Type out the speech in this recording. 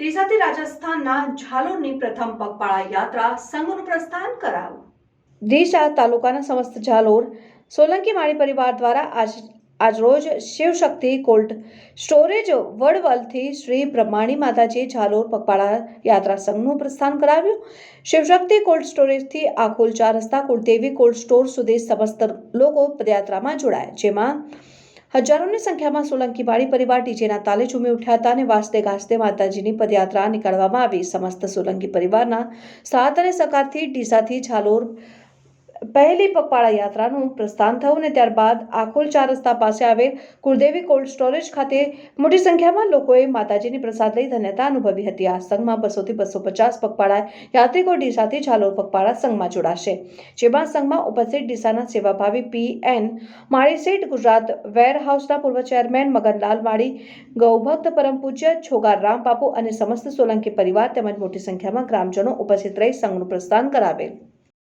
ડીસાથી રાજસ્થાનના ઝાલોરની પ્રથમ પગપાળા યાત્રા સંઘનું પ્રસ્થાન કરાયું. દેશા તાલુકાના સમસ્ત ઝાલોર, સોલંકી માળી પરિવાર દ્વારા આજ, આજરોજ શિવશક્તિ કોલ્ડ સ્ટોરેજ વડવલથી શ્રી બ્રહ્માણી માતાજી ઝાલોર પગપાળા યાત્રા સંઘનું પ્રસ્થાન કરાવ્યું. શિવશક્તિ કોલ્ડ સ્ટોરેજથી આખોલ ચાર રસ્તા કુળદેવી કોલ્ડ સ્ટોર સુધી સમસ્ત લોકો પદયાત્રામાં જોડાયા, જેમાં હજારોની સંખ્યામાં સોલંકી વાડી પરિવાર ડીજેના તાલે ઝૂમી ઉઠ્યા હતા અને વાસ્તે ગાજતે માતાજીની પદયાત્રા નીકળવામાં આવી. સમસ્ત સોલંકી પરિવારના સાથ અને સકારથી ડીસાથી ઝાલોર પહેલી પગપાળા યાત્રાનું પ્રસ્થાન થયું અને ત્યારબાદ આખોલ ચાર રસ્તા પાસે આવેલ કુળદેવી કોલ્ડ સ્ટોરેજ ખાતે મોટી સંખ્યામાં લોકોએ માતાજીની પ્રસાદ લઈ ધન્યતા અનુભવી હતી. આ સંઘમાં બસોથી બસો પચાસ પગપાળા યાત્રિકો ડીસાથી ઝાલોર પગપાળા સંઘમાં જોડાશે. જેમાં સંઘમાં ઉપસ્થિત ડીસાના સેવાભાવી પી. એન. માળીસેઠ ગુજરાત વેરહાઉસના પૂર્વ ચેરમેન મગનલાલ માળી, ગૌભક્ત પરમ પૂજ્ય છોગાર રામ બાપુ અને સમસ્ત સોલંકી પરિવાર તેમજ મોટી સંખ્યામાં ગ્રામજનો ઉપસ્થિત રહી સંઘનું પ્રસ્થાન કરાવેલ.